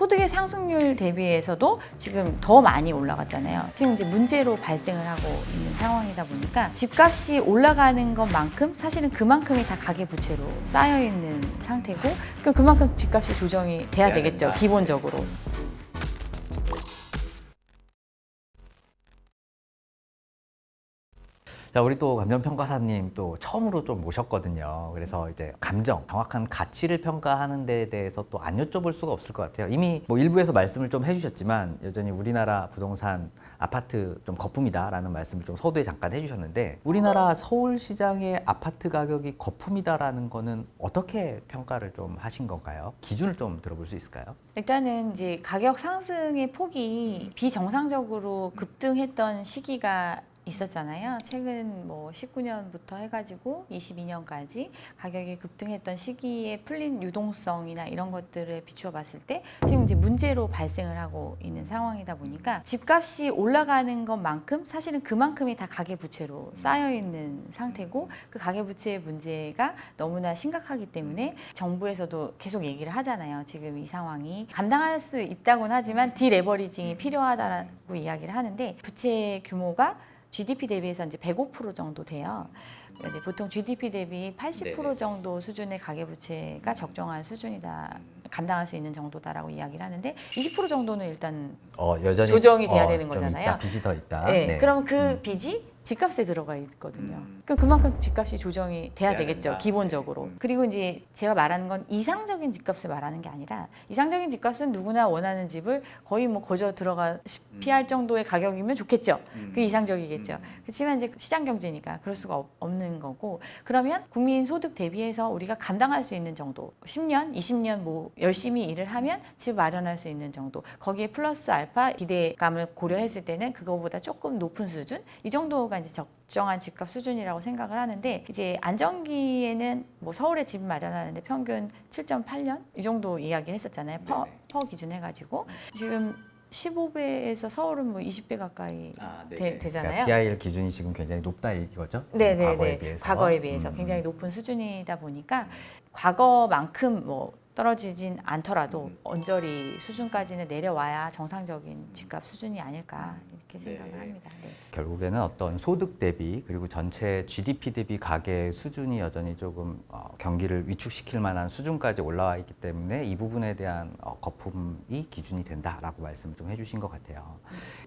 소득의 상승률 대비해서도 지금 더 많이 올라갔잖아요. 지금 이제 문제로 발생을 하고 있는 상황이다 보니까 집값이 올라가는 것만큼 사실은 그만큼이 다 가계 부채로 쌓여 있는 상태고 그 그만큼 집값이 조정이 돼야 되겠죠. 기본적으로. 자, 우리 또 감정평가사님 또 처음으로 좀 모셨거든요. 그래서 이제 감정, 정확한 가치를 평가하는 데에 대해서 또 안 여쭤볼 수가 없을 것 같아요. 이미 뭐 일부에서 말씀을 좀 해주셨지만 여전히 우리나라 부동산 아파트 좀 거품이다라는 말씀을 좀 서두에 잠깐 해주셨는데 우리나라 서울시장의 아파트 가격이 거품이다라는 거는 어떻게 평가를 좀 하신 건가요? 기준을 좀 들어볼 수 있을까요? 일단은 이제 가격 상승의 폭이 비정상적으로 급등했던 시기가 있었잖아요. 최근 뭐 19년부터 해가지고 22년까지 가격이 급등했던 시기에 풀린 유동성이나 이런 것들을 비추어 봤을 때 지금 이제 문제로 발생을 하고 있는 상황이다 보니까 집값이 올라가는 것만큼 사실은 그만큼이 다 가계 부채로 쌓여 있는 상태고 그 가계 부채의 문제가 너무나 심각하기 때문에 정부에서도 계속 얘기를 하잖아요. 지금 이 상황이 감당할 수 있다고는 하지만 디레버리징이 필요하다라고 이야기를 하는데 부채 규모가 GDP 대비해서 이제 105% 정도 돼요. 이제 보통 GDP 대비 80% 네네. 정도 수준의 가계 부채가 적정한 수준이다. 감당할 수 있는 정도다라고 이야기를 하는데 20% 정도는 일단 어, 여전히 조정이 돼야 되는 좀 거잖아요. 있다, 빚이 더 있다. 네. 그러면 그 음. 빚이 집값에 들어가 있거든요. 음. 그럼 그만큼 집값이 조정이 돼야 돼야 되겠죠, 된다. 기본적으로. 네. 음. 그리고 이제 제가 말하는 건 이상적인 집값을 말하는 게 아니라 이상적인 집값은 누구나 원하는 집을 거의 뭐 거저 들어가시피 할 정도의 가격이면 좋겠죠. 음. 그 이상적이겠죠. 그렇지만 이제 시장 경제니까 그럴 수가 없- 없는 거고 그러면 국민 소득 대비해서 우리가 감당할 수 있는 정도 10년, 20년 뭐 열심히 일을 하면 집 마련할 수 있는 정도 거기에 플러스 알파 기대감을 고려했을 때는 그거보다 조금 높은 수준 이 정도 가 이제 적정한 집값 수준이라고 생각을 하는데 이제 안정기에는 뭐 서울에 집 마련하는데 평균 7.8년 이 정도 이야기를 했었잖아요 퍼, 네네. 퍼 기준 해가지고 지금 15배에서 서울은 뭐 20배 가까이 아, 되, 되잖아요. 그러니까 PIL 기준이 지금 굉장히 높다 이거죠? 네네네. 과거에 비해서. 과거에 비해서 음. 굉장히 높은 수준이다 보니까 과거만큼 뭐 떨어지진 않더라도 음. 언저리 수준까지는 내려와야 정상적인 집값 수준이 아닐까 이렇게 네. 생각을 합니다. 네. 결국에는 어떤 소득 대비 그리고 전체 GDP 대비 가계 수준이 여전히 조금 어, 경기를 위축시킬 만한 수준까지 올라와 있기 때문에 이 부분에 대한 어, 거품이 기준이 된다라고 말씀을 좀 해주신 것 같아요.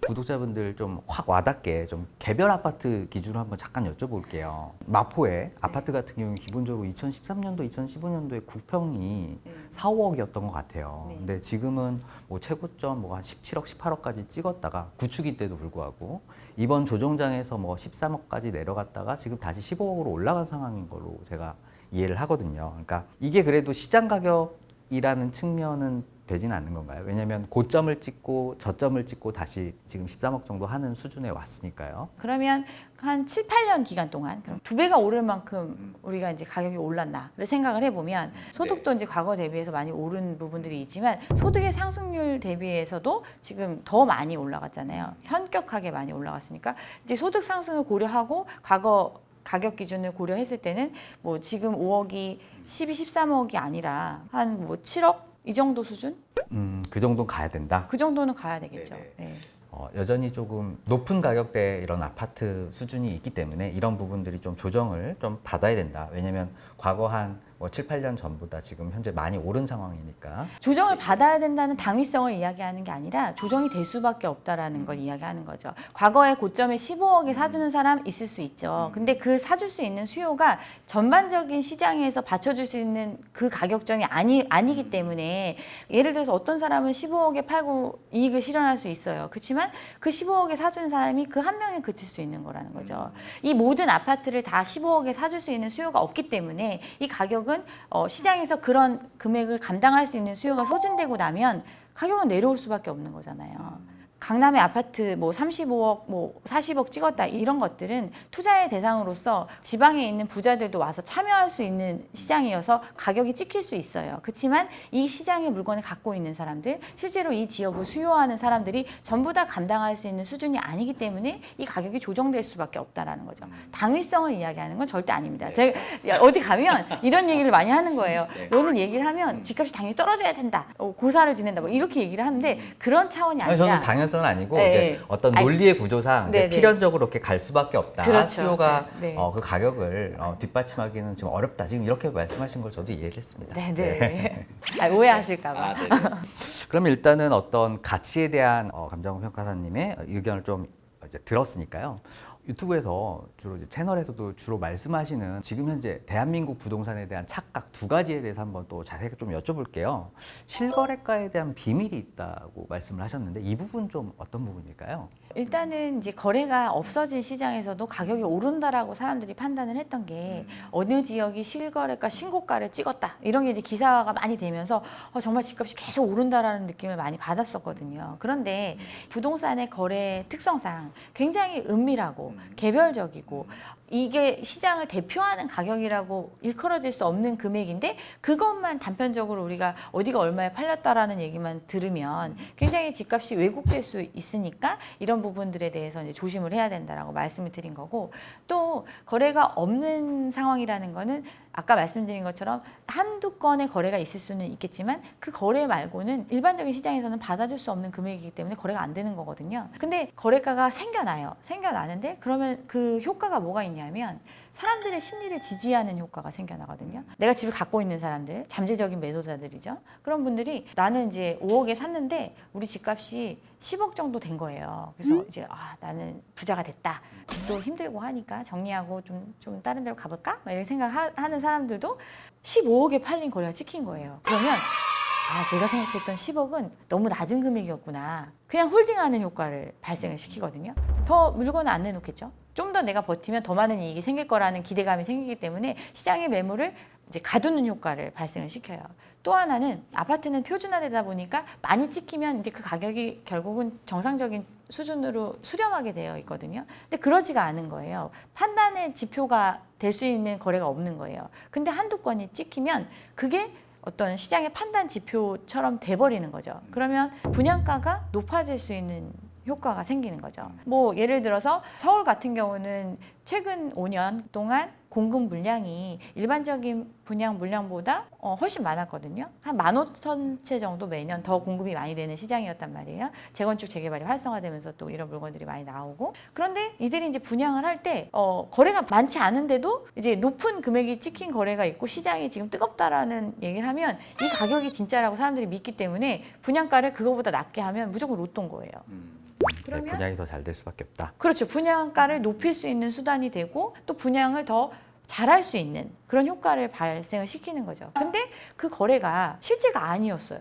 구독자분들 좀 확 와닿게 좀 개별 아파트 기준으로 한번 잠깐 여쭤볼게요. 마포에 아파트 같은 경우는 기본적으로 2013년도, 2015년도에 구평이 4, 5억이었던 것 같아요. 네. 근데 지금은 뭐 최고점 뭐 한 17억, 18억까지 찍었다가 구축이 때도 불구하고 이번 조정장에서 뭐 13억까지 내려갔다가 지금 다시 15억으로 올라간 상황인 걸로 제가 이해를 하거든요. 그러니까 이게 그래도 시장 가격이라는 측면은 되지는 않는 건가요? 왜냐하면 고점을 찍고 저점을 찍고 다시 지금 13억 정도 하는 수준에 왔으니까요. 그러면 한 7, 8년 기간 동안 그럼 두 배가 오를 만큼 우리가 이제 가격이 올랐나를 생각을 해보면 소득도 이제 과거 대비해서 많이 오른 부분들이 있지만 소득의 상승률 대비해서도 지금 더 많이 올라갔잖아요. 현격하게 많이 올라갔으니까 이제 소득 상승을 고려하고 과거 가격 기준을 고려했을 때는 뭐 지금 5억이 12, 13억이 아니라 한 뭐 7억 이 정도 수준? 음, 그 정도는 가야 된다. 그 정도는 가야 되겠죠. 네네. 네. 어, 여전히 조금 높은 가격대 이런 아파트 수준이 있기 때문에 이런 부분들이 좀 조정을 좀 받아야 된다. 왜냐하면 과거 한 뭐 7, 8년 전보다 지금 현재 많이 오른 상황이니까. 조정을 받아야 된다는 당위성을 이야기하는 게 아니라 조정이 될 수밖에 없다라는 걸 이야기하는 거죠. 과거에 고점에 15억에 사주는 사람 있을 수 있죠. 근데 그 사줄 수 있는 수요가 전반적인 시장에서 받쳐줄 수 있는 그 가격정이 아니 아니기 때문에 예를 들어서 어떤 사람은 15억에 팔고 이익을 실현할 수 있어요. 그렇지만 그 15억에 사주는 사람이 그 한 명에 그칠 수 있는 거라는 거죠. 이 모든 아파트를 다 15억에 사줄 수 있는 수요가 없기 때문에 이 가격은 어, 시장에서 그런 금액을 감당할 수 있는 수요가 소진되고 나면 가격은 내려올 수밖에 없는 거잖아요. 강남의 아파트 뭐 35억, 뭐 40억 찍었다 이런 것들은 투자의 대상으로서 지방에 있는 부자들도 와서 참여할 수 있는 시장이어서 가격이 찍힐 수 있어요. 그렇지만 이 시장의 물건을 갖고 있는 사람들, 실제로 이 지역을 수요하는 사람들이 전부 다 감당할 수 있는 수준이 아니기 때문에 이 가격이 조정될 수밖에 없다라는 거죠. 당위성을 이야기하는 건 절대 아닙니다. 제가 야, 어디 가면 이런 얘기를 많이 하는 거예요. 오늘 얘기를 하면 집값이 당연히 떨어져야 된다. 어, 고사를 지낸다. 뭐 이렇게 얘기를 하는데 그런 차원이 아니, 아니 당연성은 아니고 네. 이제 어떤 논리의 구조상 이제 네, 네. 필연적으로 이렇게 갈 수밖에 없다. 그렇죠. 수요가 네, 네. 어, 그 가격을 어, 뒷받침하기는 좀 어렵다. 지금 이렇게 말씀하신 걸 저도 이해를 했습니다. 네, 네. 아, 오해하실까봐. 그럼 일단은 어떤 가치에 대한 어, 감정 평가사님의 의견을 좀 이제 들었으니까요. 유튜브에서 주로 이제 채널에서도 주로 말씀하시는 지금 현재 대한민국 부동산에 대한 착각 두 가지에 대해서 한번 또 자세하게 좀 여쭤볼게요. 실거래가에 대한 비밀이 있다고 말씀을 하셨는데 이 부분 좀 어떤 부분일까요? 일단은 이제 거래가 없어진 시장에서도 가격이 오른다라고 사람들이 판단을 했던 게 어느 지역이 실거래가 신고가를 찍었다. 이런 게 이제 기사가 많이 되면서 어, 정말 집값이 계속 오른다라는 느낌을 많이 받았었거든요. 그런데 부동산의 거래 특성상 굉장히 은밀하고 개별적이고 이게 시장을 대표하는 가격이라고 일컬어질 수 없는 금액인데 그것만 단편적으로 우리가 어디가 얼마에 팔렸다라는 얘기만 들으면 굉장히 집값이 왜곡될 수 있으니까 이런 부분들에 대해서 이제 조심을 해야 된다라고 말씀을 드린 거고 또 거래가 없는 상황이라는 거는 아까 말씀드린 것처럼 한두 건의 거래가 있을 수는 있겠지만 그 거래 말고는 일반적인 시장에서는 받아줄 수 없는 금액이기 때문에 거래가 안 되는 거거든요. 근데 거래가가 생겨나요. 생겨나는데 그러면 그 효과가 뭐가 있냐면 사람들의 심리를 지지하는 효과가 생겨나거든요. 내가 집을 갖고 있는 사람들, 잠재적인 매도자들이죠. 그런 분들이 나는 이제 5억에 샀는데 우리 집값이 10억 정도 된 거예요. 그래서 이제 아 나는 부자가 됐다. 또 힘들고 하니까 정리하고 좀 좀 다른 데로 가볼까? 막 이런 생각하는 사람들도 15억에 팔린 거래가 찍힌 거예요. 그러면 아, 내가 생각했던 10억은 너무 낮은 금액이었구나. 그냥 홀딩하는 효과를 발생을 시키거든요. 더 물건을 안 내놓겠죠. 좀 더 내가 버티면 더 많은 이익이 생길 거라는 기대감이 생기기 때문에 시장의 매물을 이제 가두는 효과를 발생을 시켜요. 또 하나는 아파트는 표준화되다 보니까 많이 찍히면 이제 그 가격이 결국은 정상적인 수준으로 수렴하게 되어 있거든요. 근데 그러지가 않은 거예요. 판단의 지표가 될 수 있는 거래가 없는 거예요. 근데 한두 건이 찍히면 그게 어떤 시장의 판단 지표처럼 돼버리는 거죠. 그러면 분양가가 높아질 수 있는 효과가 생기는 거죠. 뭐 예를 들어서 서울 같은 경우는 최근 5년 동안 공급 물량이 일반적인 분양 물량보다 어, 훨씬 많았거든요. 한 15,000채 정도 매년 더 공급이 많이 되는 시장이었단 말이에요. 재건축 재개발이 활성화되면서 또 이런 물건들이 많이 나오고 그런데 이들이 이제 분양을 할때 어, 거래가 많지 않은데도 이제 높은 금액이 찍힌 거래가 있고 시장이 지금 뜨겁다라는 얘기를 하면 이 가격이 진짜라고 사람들이 믿기 때문에 분양가를 그거보다 낮게 하면 무조건 로또인 거예요. 네, 그러면- 분양이 더 잘 될 수밖에 없다. 그렇죠. 분양가를 높일 수 있는 수단이 되고 또 분양을 더 잘할 수 있는 그런 효과를 발생을 시키는 거죠. 근데 그 거래가 실제가 아니었어요.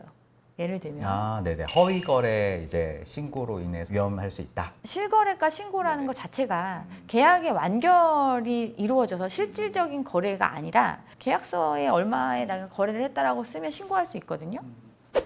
예를 들면 아, 네네. 허위 거래 이제 신고로 인해서 위험할 수 있다. 실거래가 신고라는 것 자체가 계약의 완결이 이루어져서 실질적인 거래가 아니라 계약서에 얼마에 내가 거래를 했다라고 쓰면 신고할 수 있거든요.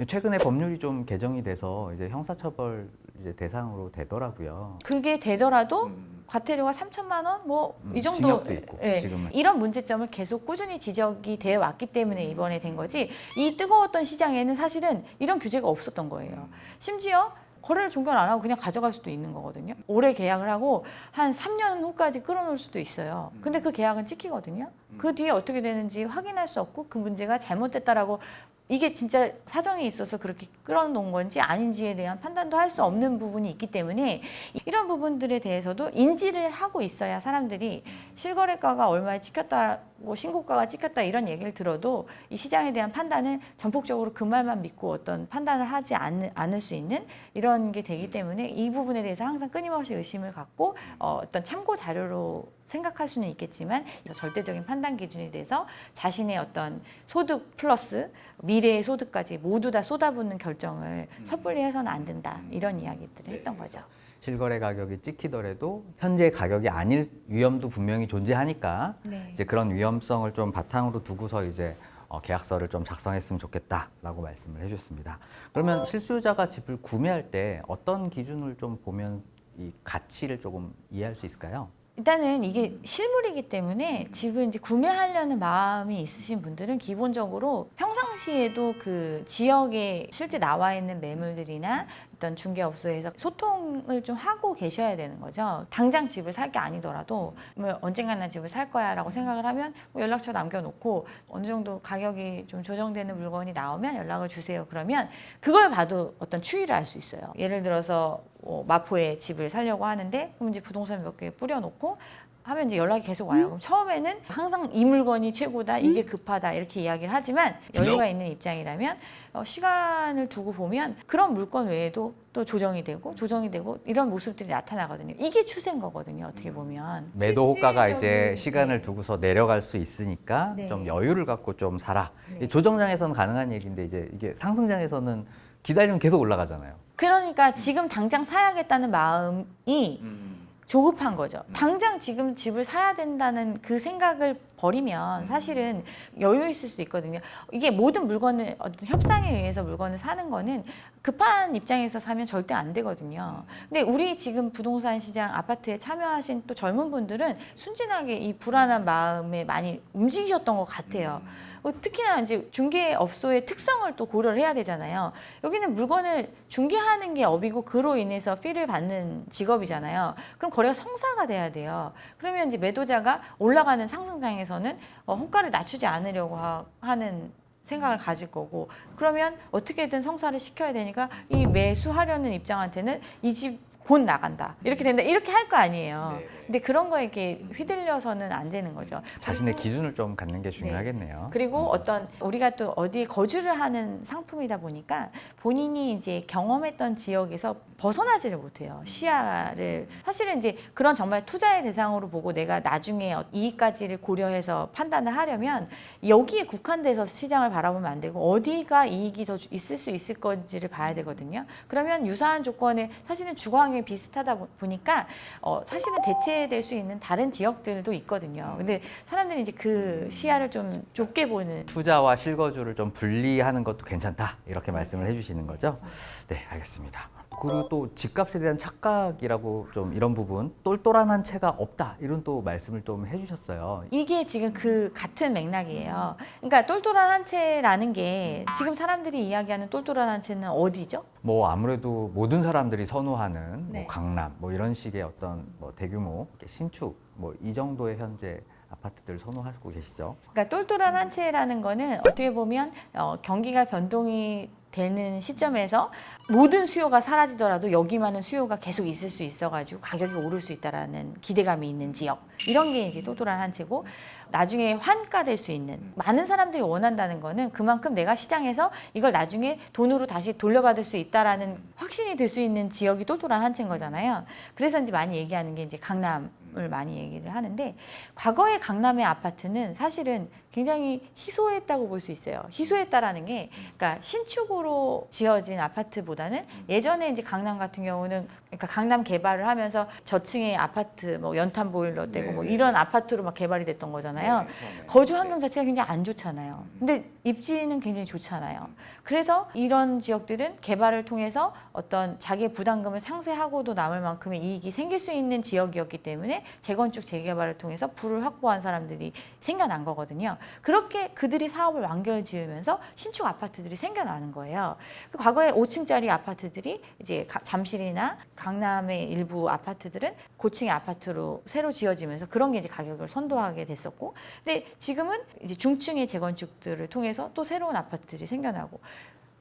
최근에 법률이 좀 개정이 돼서 이제 형사처벌 이제 대상으로 되더라고요. 그게 되더라도 과태료가 3천만 원 뭐 이 음, 정도 징역도 있고, 예, 지금은. 이런 문제점을 계속 꾸준히 지적이 되어 왔기 때문에 이번에 된 거지 이 뜨거웠던 시장에는 사실은 이런 규제가 없었던 거예요. 심지어 거래를 종결 안 하고 그냥 가져갈 수도 있는 거거든요. 올해 계약을 하고 한 3년 후까지 끌어놓을 수도 있어요. 근데 그 계약은 찍히거든요. 그 뒤에 어떻게 되는지 확인할 수 없고 그 문제가 잘못됐다라고 이게 진짜 사정이 있어서 그렇게 끌어놓은 건지 아닌지에 대한 판단도 할 수 없는 부분이 있기 때문에 이런 부분들에 대해서도 인지를 하고 있어야 사람들이 실거래가가 얼마에 찍혔다 고 신고가가 찍혔다 이런 얘기를 들어도 이 시장에 대한 판단을 전폭적으로 그 말만 믿고 어떤 판단을 하지 않, 않을 수 있는 이런 게 되기 때문에 이 부분에 대해서 항상 끊임없이 의심을 갖고 어, 어떤 참고 자료로 생각할 수는 있겠지만 절대적인 판단 기준에 대해서 자신의 어떤 소득 플러스 미래의 소득까지 모두 다 쏟아붓는 결정을 섣불리 해서는 안 된다. 이런 이야기들을 했던 거죠. 실거래 가격이 찍히더라도 현재 가격이 아닐 위험도 분명히 존재하니까 네. 이제 그런 위험성을 좀 바탕으로 두고서 이제 어, 계약서를 좀 작성했으면 좋겠다라고 말씀을 해주셨습니다. 그러면 실수요자가 집을 구매할 때 어떤 기준을 좀 보면 이 가치를 조금 이해할 수 있을까요? 일단은 이게 실물이기 때문에 집을 이제 구매하려는 마음이 있으신 분들은 기본적으로 평상시에도 그 지역에 실제 나와 있는 매물들이나 어떤 중개업소에서 소통을 좀 하고 계셔야 되는 거죠. 당장 집을 살 게 아니더라도 뭐 언젠간 난 집을 살 거야라고 생각을 하면 뭐 연락처 남겨놓고 어느 정도 가격이 좀 조정되는 물건이 나오면 연락을 주세요. 그러면 그걸 봐도 어떤 추이를 알 수 있어요. 예를 들어서 뭐 마포에 집을 살려고 하는데 그럼 이제 부동산 몇 개 뿌려놓고 하면 이제 연락이 계속 와요. 그럼 처음에는 항상 이 물건이 최고다, 이게 급하다 이렇게 이야기를 하지만 여유가 있는 입장이라면 어, 시간을 두고 보면 그런 물건 외에도 또 조정이 되고 조정이 되고 이런 모습들이 나타나거든요. 이게 추세인 거거든요. 어떻게 보면 매도 호가가 이제 시간을 두고서 내려갈 수 있으니까 네. 좀 여유를 갖고 좀 살아. 네. 이 조정장에서는 가능한 얘기인데 이제 이게 상승장에서는 기다리면 계속 올라가잖아요. 그러니까 지금 당장 사야겠다는 마음이 조급한 거죠. 당장 지금 집을 사야 된다는 그 생각을 버리면 사실은 여유 있을 수 있거든요. 이게 모든 물건을 어떤 협상에 의해서 물건을 사는 거는 급한 입장에서 사면 절대 안 되거든요. 근데 우리 지금 부동산 시장 아파트에 참여하신 또 젊은 분들은 순진하게 이 불안한 마음에 많이 움직이셨던 것 같아요. 어, 특히나 이제 중개업소의 특성을 또 고려를 해야 되잖아요. 여기는 물건을 중개하는 게 업이고 그로 인해서 피를 받는 직업이잖아요. 그럼 거래가 성사가 돼야 돼요. 그러면 이제 매도자가 올라가는 상승장에서 는 어, 호가를 낮추지 않으려고 하, 하는 생각을 가질 거고 그러면 어떻게든 성사를 시켜야 되니까 이 매수하려는 입장한테는 이 집 곧 나간다 이렇게 된다 이렇게 할 거 아니에요. 네, 네. 근데 그런 거에 이렇게 휘둘려서는 안 되는 거죠. 자신의 기준을 좀 갖는 게 중요하겠네요. 그리고 어떤 우리가 또 어디에 거주를 하는 상품이다 보니까 본인이 이제 경험했던 지역에서 벗어나지를 못해요. 시야를 사실은 이제 그런 정말 투자의 대상으로 보고 내가 나중에 어- 이익까지를 고려해서 판단을 하려면 여기에 국한돼서 시장을 바라보면 안 되고 어디가 이익이 더 주- 있을 수 있을 건지를 봐야 되거든요. 그러면 유사한 조건에 사실은 주거 환경이 비슷하다 보- 보니까 어, 사실은 대체 될 수 있는 다른 지역들도 있거든요. 근데 사람들이 이제 그 시야를 좀 좁게 보는 투자와 실거주를 좀 분리하는 것도 괜찮다 이렇게. 말씀을 해주시는 거죠. 네, 알겠습니다. 그리고 또 집값에 대한 착각이라고 좀 이런 부분 똘똘한 한 채가 없다 이런 또 말씀을 좀 해주셨어요. 이게 지금 그 같은 맥락이에요. 그러니까 똘똘한 한 채라는 게 지금 사람들이 이야기하는 똘똘한 한 채는 어디죠? 뭐 아무래도 모든 사람들이 선호하는 네. 뭐 강남 뭐 이런 식의 어떤 뭐 대규모 신축 뭐 이 정도의 현재 아파트들 선호하고 계시죠. 그러니까 똘똘한 한 채라는 거는 어떻게 보면 어, 경기가 변동이 되는 시점에서 모든 수요가 사라지더라도 여기만은 수요가 계속 있을 수 있어가지고 가격이 오를 수 있다라는 기대감이 있는 지역 이런 게 이제 똘똘한 한 채고 나중에 환가될 수 있는 많은 사람들이 원한다는 거는 그만큼 내가 시장에서 이걸 나중에 돈으로 다시 돌려받을 수 있다라는 확신이 들 수 있는 지역이 똘똘한 한 채인 거잖아요. 그래서 이제 많이 얘기하는 게 이제 강남 을 많이 얘기를 하는데 과거의 강남의 아파트는 사실은 굉장히 희소했다고 볼 수 있어요. 희소했다라는 게 그러니까 신축으로 지어진 아파트보다는 예전에 이제 강남 같은 경우는 그러니까 강남 개발을 하면서 저층의 아파트 뭐 연탄 보일러 떼고 뭐 네, 이런 아파트로 막 개발이 됐던 거잖아요. 거주 환경 자체가 굉장히 안 좋잖아요. 근데 입지는 굉장히 좋잖아요. 그래서 이런 지역들은 개발을 통해서 어떤 자기의 부담금을 상쇄하고도 남을 만큼의 이익이 생길 수 있는 지역이었기 때문에 재건축 재개발을 통해서 부를 확보한 사람들이 생겨난 거거든요. 그렇게 그들이 사업을 완결 지으면서 신축 아파트들이 생겨나는 거예요. 그 과거에 5층짜리 아파트들이 이제 가- 잠실이나 강남의 일부 아파트들은 고층의 아파트로 새로 지어지면서 그런 게 이제 가격을 선도하게 됐었고 근데 지금은 이제 중층의 재건축들을 통해서 또 새로운 아파트들이 생겨나고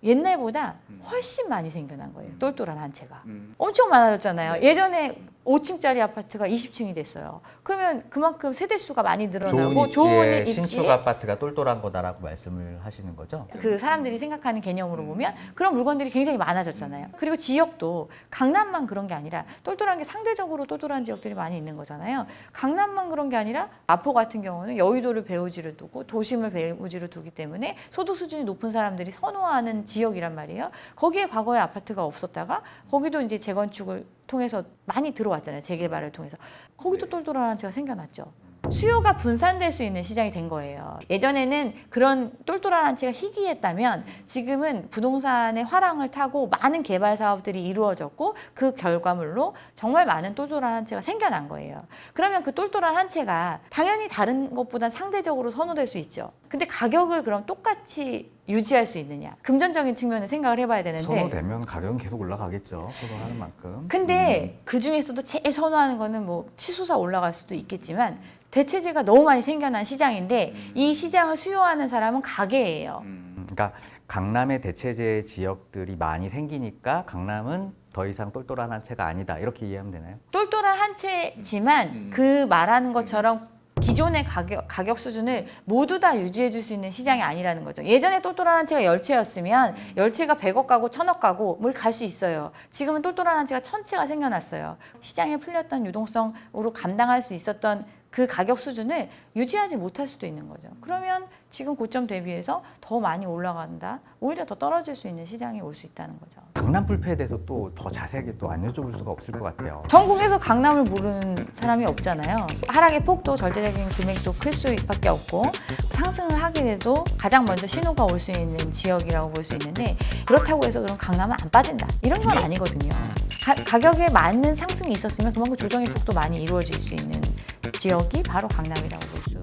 옛날보다 훨씬 많이 생겨난 거예요. 똘똘한 한 채가. 엄청 많아졌잖아요. 예전에 5층짜리 아파트가 20층이 됐어요. 그러면 그만큼 세대 수가 많이 늘어나고 좋은 입지에 신축 아파트가 똘똘한 거다라고 말씀을 하시는 거죠. 그 사람들이 생각하는 개념으로 보면 그런 물건들이 굉장히 많아졌잖아요. 그리고 지역도 강남만 그런 게 아니라 똘똘한 게 상대적으로 똘똘한 지역들이 많이 있는 거잖아요. 강남만 그런 게 아니라 마포 같은 경우는 여의도를 배우지로 두고 도심을 배우지로 두기 때문에 소득 수준이 높은 사람들이 선호하는 지역이란 말이에요. 거기에 과거에 아파트가 없었다가 거기도 이제 재건축을 통해서 많이 들어왔잖아요. 재개발을 통해서. 거기도 똘똘한 한 채가 생겨났죠. 수요가 분산될 수 있는 시장이 된 거예요. 예전에는 그런 똘똘한 한 채가 희귀했다면 지금은 부동산의 화랑을 타고 많은 개발 사업들이 이루어졌고 그 결과물로 정말 많은 똘똘한 한 채가 생겨난 거예요. 그러면 그 똘똘한 한 채가 당연히 다른 것보다 상대적으로 선호될 수 있죠. 근데 가격을 그럼 똑같이 유지할 수 있느냐? 금전적인 측면을 생각을 해봐야 되는데 선호되면 가격은 계속 올라가겠죠. 선호하는 만큼. 근데 그 중에서도 제일 선호하는 거는 뭐 치솟아 올라갈 수도 있겠지만 대체재가 너무 많이 생겨난 시장인데 이 시장을 수요하는 사람은 가게예요. 음, 그러니까 강남의 대체재 지역들이 많이 생기니까 강남은 더 이상 똘똘한 한 채가 아니다. 이렇게 이해하면 되나요? 똘똘한 한 채지만 그 말하는 것처럼 기존의 가격, 가격 수준을 모두 다 유지해 줄 수 있는 시장이 아니라는 거죠. 예전에 똘똘한 한 채가 열채였으면 열채가 100억 가고 1000억 가고 뭘 갈 수 있어요. 지금은 똘똘한 한 채가 1000채가 생겨났어요. 시장에 풀렸던 유동성으로 감당할 수 있었던 그 가격 수준을 유지하지 못할 수도 있는 거죠. 그러면 지금 고점 대비해서 더 많이 올라간다. 오히려 더 떨어질 수 있는 시장이 올 수 있다는 거죠. 강남 불패에 대해서 또 더 자세하게 또 안 여쭤볼 수가 없을 것 같아요. 전국에서 강남을 모르는 사람이 없잖아요. 하락의 폭도 절대적인 금액도 클 수밖에 없고 상승을 하게 돼도 가장 먼저 신호가 올 수 있는 지역이라고 볼 수 있는데 그렇다고 해서 그럼 강남은 안 빠진다 이런 건 아니거든요. 가, 가격에 맞는 상승이 있었으면 그만큼 조정의 폭도 많이 이루어질 수 있는 지역이 바로 강남이라고 볼 수.